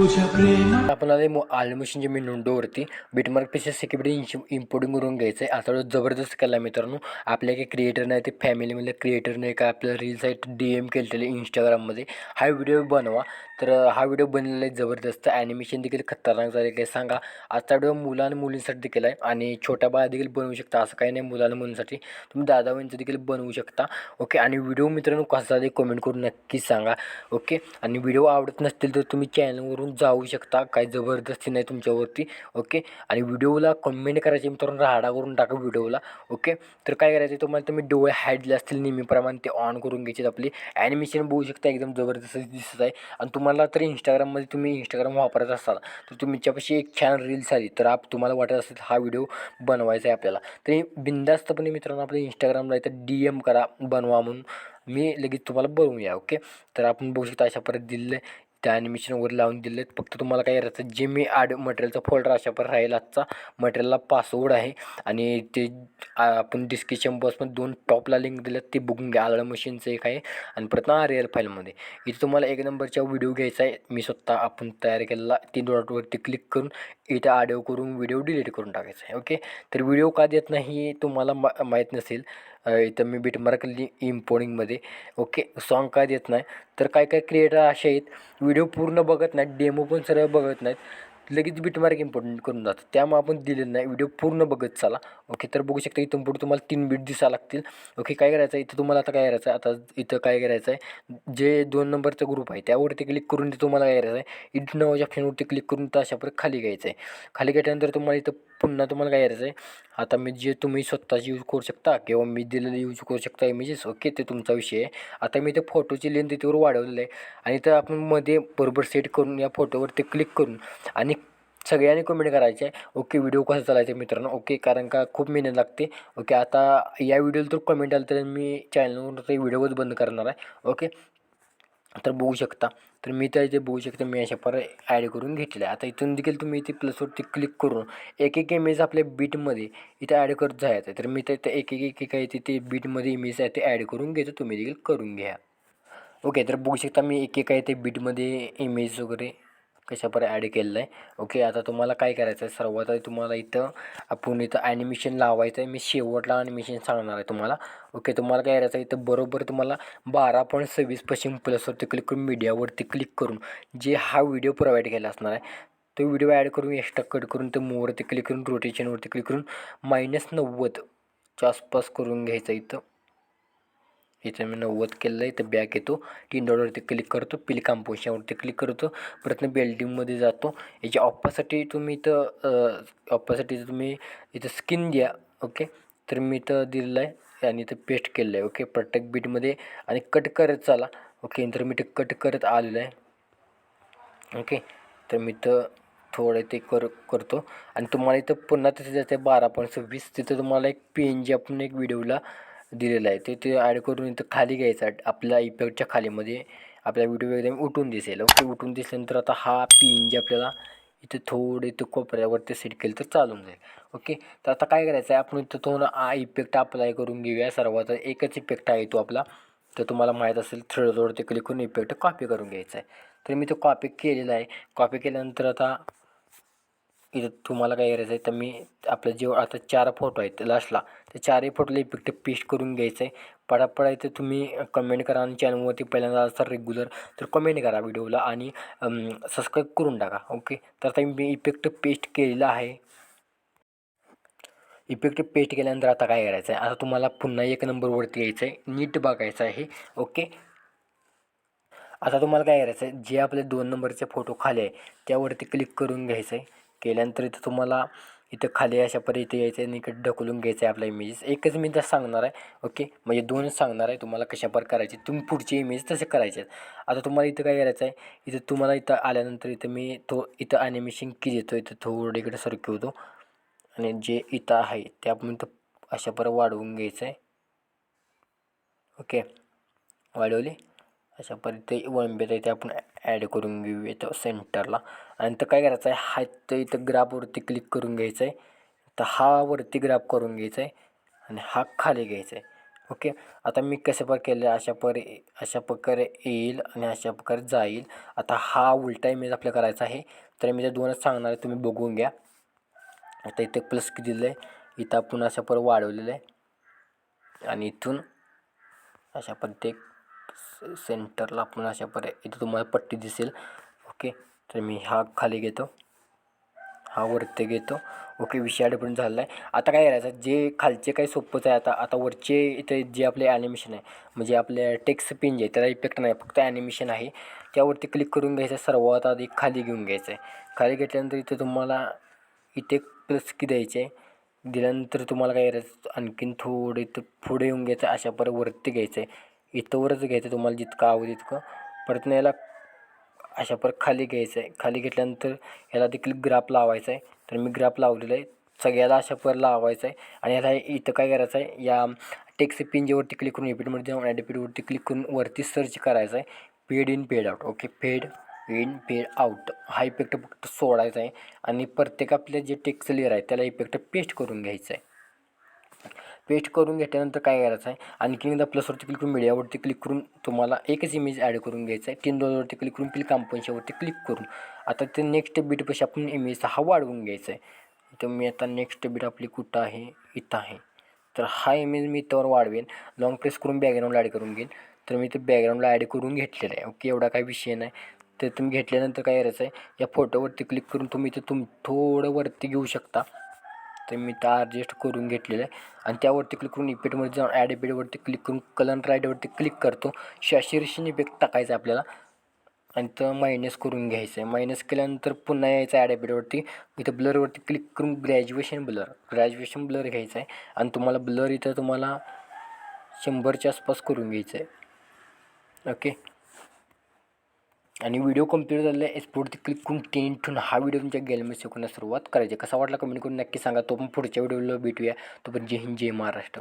आपण आले आलं मशीनच्या मी नोंदोवरती बिटमार्कपेक्षा सिक्युरिटी इम्पोर्टिंग करून घ्यायचं आहे आता जबरदस्त केला मित्रांनो. आपल्या काही क्रिएटर नाही ते फॅमिलीमधल्या क्रिएटरने काय आपल्या रील्स आहेत डी एम केलेले इंस्टाग्राममध्ये हा व्हिडिओ बनवा. तर हा व्हिडिओ बनलेला आहे जबरदस्त. ॲनिमेशन देखील खतरनाक झाले काय सांगा आजचा व्हिडिओ मुलं आणि मुलींसाठी देखील आहे आणि छोट्या बाळा देखील बनवू शकता. असं काही नाही मुलांना मुलींसाठी. तुम्ही दादा बहिणीचं देखील बनवू शकता. ओके? आणि व्हिडिओ मित्रांनो कसा झाला कमेंट करून नक्कीच सांगा. ओके? आणि व्हिडिओ आवडत नसतील तर तुम्ही चॅनलवरून जाऊ शकता. काही जबरदस्ती नाही तुमच्यावरती. ओके? आणि व्हिडिओला कमेंट करायचे मित्रांनो राहाडा करून टाका व्हिडिओला. ओके? तर काय करायचं तुम्हाला तुम्ही डोळे हाईडले असतील नेहमीप्रमाणे ते ऑन करून घ्यायचे आपली. ॲनिमेशन बघू शकता एकदम जबरदस्त दिसत आहे. आणि तुम्हाला तर इंस्टाग्राममध्ये तुम्ही इंस्टाग्राम वापरत असाल तर तुमच्यापाशी एक छान रील्स आली तर आप तुम्हाला वाटत असेल हा व्हिडिओ बनवायचा आहे आपल्याला. तरी बिंदास्तपणे मित्रांनो आपल्या इंस्टाग्रामला इथं डी एम करा बनवा म्हणून. मी लगेच तुम्हाला बनवूया ओके तर आपण बघू शकता अशा परत दिलेलं आहे त्या ॲनिमेशनवर वगैरे लावून दिले आहेत फक्त तुम्हाला काय करायचं जे मी ॲड मटेरियलचा फोल्डर अशा पण राहील आजचा मटेरियलला पासवर्ड आहे. आणि ते आपण डिस्क्रिप्शन बॉक्समध्ये दोन टॉपला लिंक दिल्यात ते बघून घ्या. आलं मशीनचं एक आहे. आणि परत ना रिअल फाईलमध्ये इथे तुम्हाला एक नंबरचा व्हिडिओ घ्यायचा आहे. मी स्वतः आपण तयार केलेला तीन डॉटवरती क्लिक करून इथे ऑडिओ करून व्हिडिओ डिलीट करून टाकायचा आहे. ओके तर व्हिडिओ का देत नाही तुम्हाला मा माहीत नसेल. इथं मी बीटमार्क लि इम्पोर्टिंगमध्ये ओके सॉन्ग काय देत नाही. तर काय काय क्रिएटर असे आहेत व्हिडिओ पूर्ण बघत नाहीत डेमो पण सरळ बघत नाहीत. लगेच बीटमार्क इम्पॉर्टंट करून जातो त्यामुळे आपण दिलेलं नाही. व्हिडिओ पूर्ण बघत चाला. ओके तर बघू शकता इथून पुढे तुम्हाला तीन बीट दिसायला लागतील. ओके काय करायचं आहे? इथं तुम्हाला आता काय करायचं आहे? आता इथं काय करायचं आहे? जे दोन नंबरचा ग्रुप आहे त्यावरती क्लिक करून ते तुम्हाला काय करायचं आहे? इट नावाच्या ऑप्शनवरती क्लिक करून तर अशा परत खाली घ्यायचं आहे. खाली घ्यायच्यानंतर तुम्हाला इथं पुन्हा तुम्हाला काय करायचं आहे आता मी जे तुम्ही स्वतःची यूज करू शकता किंवा मी दिलेलं यूज करू शकता इमेजेस ओके ते तुमचा विषय आहे. आता मी ते फोटोची लेंथ तिथेवर वाढवलेलं आहे. आणि तर आपण मध्ये बरोबर सेट करून या फोटोवरती क्लिक करून आणि सगळ्यांनी कमेंट करायचे. आहे ओके व्हिडिओ कसा चालायचा मित्रांनो? ओके कारण का खूप मेहनत लागते. ओके आता या व्हिडिओला तर कमेंट आलं तर मी चॅनलवर ते व्हिडिओच बंद करणार आहे. ओके तर बघू शकता. तर मी तर इथे बघू शकता मी अशा पर ॲड करून घेतलं आहे आता इथून देखील तुम्ही इथे प्लसवरती क्लिक करून एक एक इमेज आपल्या बीटमध्ये इथे ॲड करत जायचं आहे. तर मी तर एक एक एक एक आहे तिथे बीटमध्ये इमेज आहे ते ॲड करून घेतो तुम्ही देखील करून घ्या. ओके तर बघू शकता मी एक एक आहे ते बीटमध्ये इमेज वगैरे कशापर ॲड केलेलं आहे ओके आता तुम्हाला काय करायचं आहे सर्वात आधी तुम्हाला इथं आपण इथं ॲनिमेशन लावायचं आहे मी शेवटला ॲनिमेशन सांगणार आहे तुम्हाला. ओके तुम्हाला काय करायचं आहे इथं बरोबर तुम्हाला बारा पॉईंट सव्वीस पश्चिम प्लसवरती क्लिक करून मीडियावरती क्लिक करून जे हा व्हिडिओ प्रोव्हाइड केला असणार आहे तो व्हिडिओ ॲड करून एक्स्ट्रा कट करून ते मोरवरती क्लिक करून रोटेशनवरती क्लिक करून मायनस नव्वदच्या आसपास करून घ्यायचं इथं. इथं मी नव्वद केलं आहे इथं बॅक येतो. तीन डॉलरवरती क्लिक करतो पिल कंपोजिशनवरती क्लिक करतो. परत बेल्डिंगमध्ये जातो. याच्या ऑप्पासाठी तुम्ही इथं ऑप्पासाठी तुम्ही इथं स्किन द्या ओके तर मी इथं दिलेलं आहे आणि इथं पेस्ट केलं आहे ओके प्रत्येक बीटमध्ये आणि कट करत चाला ओके तर मी ते कट करत आलेलं आहे. ओके तर मी इथं थोडं ते कर करतो. आणि तुम्हाला इथं पुन्हा तिथे जाते बारा पॉईंट सव्वीस तिथं तुम्हाला एक पी एन जी आपण एक व्हिडिओला दिलेलं आहे. ते ते ॲड करून इथं खाली घ्यायचं आपल्या इफेक्टच्या खालीमध्ये आपला व्हिडिओ एकदम उठून दिसेल. ओके उठून दिसल्यानंतर आता हा पिन जे आपल्याला इथं थोडं इथं कोपऱ्यावरती सेट केलं तर चालून जाईल. ओके तर आता काय करायचं आहे आपण इथं तो इफेक्ट अप्लाय करून घेऊया. सर्वात एकच इफेक्ट आहे तो आपला. तर तुम्हाला माहीत असेल थ्रेडवरती क्लिक करून इफेक्ट कॉपी करून घ्यायचा आहे. तर मी तो कॉपी केलेला आहे. कॉपी केल्यानंतर आता इथं तुम्हाला काय करायचं आहे तर मी आपलं जे आता चार फोटो आहेत लास्टला ते चारही फोटोला इफेक्ट पेस्ट करून घ्यायचं आहे पडापडा इथे तुम्ही कमेंट करा आणि चॅनलवरती पहिल्यांदा असं रेग्युलर तर कमेंट करा व्हिडिओला आणि सबस्क्राईब करून टाका ओके तर आता मी इफेक्ट पेस्ट केलेला आहे. इफेक्ट पेस्ट केल्यानंतर आता काय करायचं आहे आता तुम्हाला पुन्हा एक नंबरवरती यायचं आहे नीट बघायचं आहे ओके आता तुम्हाला काय करायचं आहे जे आपले दोन नंबरचे फोटो खाली आहे त्यावरती क्लिक करून घ्यायचं आहे केल्यानंतर इथं तुम्हाला इथं खाली अशा परी इथे यायचं आहे आणि इकडे ढकलून घ्यायचं आहे आपला इमेजेस एकच मी तर सांगणार आहे ओके म्हणजे दोनच सांगणार आहे तुम्हाला कशा करायची करायचे तुम्ही पुढची इमेज तसे करायचे आहेत आता तुम्हाला इथं काय करायचं आहे इथं तुम्हाला इथं आल्यानंतर इथं मी तो इथं ॲनिमेशन की देतो इथं थोडं इकडे होतो आणि जे इथं आहे ते आपण इथं अशा पर वाढवून घ्यायचं आहे ओके वाढवली? अशा पर ते वळंबेत आहे ते आपण ॲड करून घेऊ इथं सेंटरला आणि तर काय करायचं आहे हा तर इथं ग्राफवरती क्लिक करून घ्यायचं आहे तर हा वरती ग्राफ करून घ्यायचा आहे आणि हा खाली घ्यायचा आहे ओके आता मी कसं पर केलं अशा पर अशा प्रकारे येईल आणि अशा प्रकारे जाईल. आता हा उलटा इमेज आपल्या करायचा आहे. तर मी ते दोनच सांगणार आहे तुम्ही बघून घ्या. आता इथे प्लस किती दिलं आहे इथं आपण अशा पर वाढवलेलं आहे. आणि इथून अशा सेंटरला आपण अशा पर्याय इथं तुम्हाला पट्टी दिसेल. ओके तर मी हा खाली घेतो. हा वरती घेतो. ओके विषय डिपेंड झालेला आहे आता काय करायचं? जे खालचे काही सोपंच आहे आता आता वरचे इथे जे आपले ॲनिमेशन आहे म्हणजे आपल्या टेक्स्ट पिन जे आहे त्याला इफेक्ट नाही फक्त ॲनिमेशन आहे. त्यावरती क्लिक करून घ्यायचं सर्वात आधी खाली घेऊन घ्यायचं आहे. खाली घेतल्यानंतर इथे तुम्हाला इथे प्लस की द्यायचे आहे. दिल्यानंतर तुम्हाला काय करायचं? आणखीन थोडं इथं पुढे येऊन घ्यायचं अशा परत वरती घ्यायचं आहे. इथंवरच घ्यायचं तुम्हाला जितकं आवडेल तितकं. परत ना याला अशा पर खाली घ्यायचं आहे. खाली घेतल्यानंतर याला देखील ग्राफ लावायचा आहे. तर मी ग्राफ लावलेला आहे. सगळ्याला अशा पर लावायचं आहे. आणि याला इथं काय करायचं आहे? या टेक्स पिंजेवरती क्लिक करून एपिडमध्ये जाऊन ॲडिपिडवरती क्लिक करून वरती सर्च करायचं आहे. Fade in fade out okay fade in fade out हा इफेक्ट फक्त सोडायचा आहे. आणि प्रत्येक आपले जे टेक्स लेअर आहे त्याला इफेक्ट पेस्ट करून घ्यायचं आहे. पेस्ट करून घेतल्यानंतर काय करायचं आहे? आणखी एकदा प्लसवरती क्लिक करून मीडियावरती क्लिक करून तुम्हाला एकच इमेज ॲड करून घ्यायचं आहे. तीन डॉलरवरती क्लिक करून पिल कांपन्शावरती क्लिक करून. आता ते नेक्स्ट बीटपाशी आपण इमेज हा वाढवून घ्यायचा आहे. तर मी आता नेक्स्ट बीट आपली कुठं आहे? इथं आहे. तर हा इमेज मी त्यावर वाढवेन. लॉंग प्रेस करून बॅकग्राऊंडला ॲड करून घेईन. तर मी ते बॅकग्राऊंडला ॲड करून घेतलेलं आहे. ओके एवढा काही विषय नाही. तर तुम्ही घेतल्यानंतर काय करायचं आहे? या फोटोवरती क्लिक करून तुम्ही ते तुम थोडं वरती घेऊ शकता. तर मी त्या ॲडजस्ट करून घेतलेलं आहे. आणि त्यावरती क्लिक करून इफेक्टमध्ये जाऊन ॲड इपेटवरती क्लिक करून कलर राईडवरती क्लिक करतो. शॅशिरेशन इफेक्ट टाकायचा आहे आपल्याला. आणि तर मायनस करून घ्यायचं आहे. मायनस केल्यानंतर पुन्हा यायचं ॲड इपेटवरती इथं ब्लरवरती क्लिक करून ग्रॅज्युएशन ब्लर ग्रॅज्युएशन ब्लर घ्यायचं आहे. आणि तुम्हाला ब्लर इथं तुम्हाला शंभरच्या आसपास करून घ्यायचं आहे. ओके आणि व्हिडिओ कंप्लीट झालेला आहे एक्सपोर्टवरती क्लिक करून टेन ठेवून हा व्हिडिओ तुमच्या गॅलरीमध्ये शिकवण्यास सुरुवात करायची कसा वाटला कमेंट करून नक्की सांगा. तो पण पुढच्या व्हिडिओला भेटूया. तो पण जय हिंद जय महाराष्ट्र.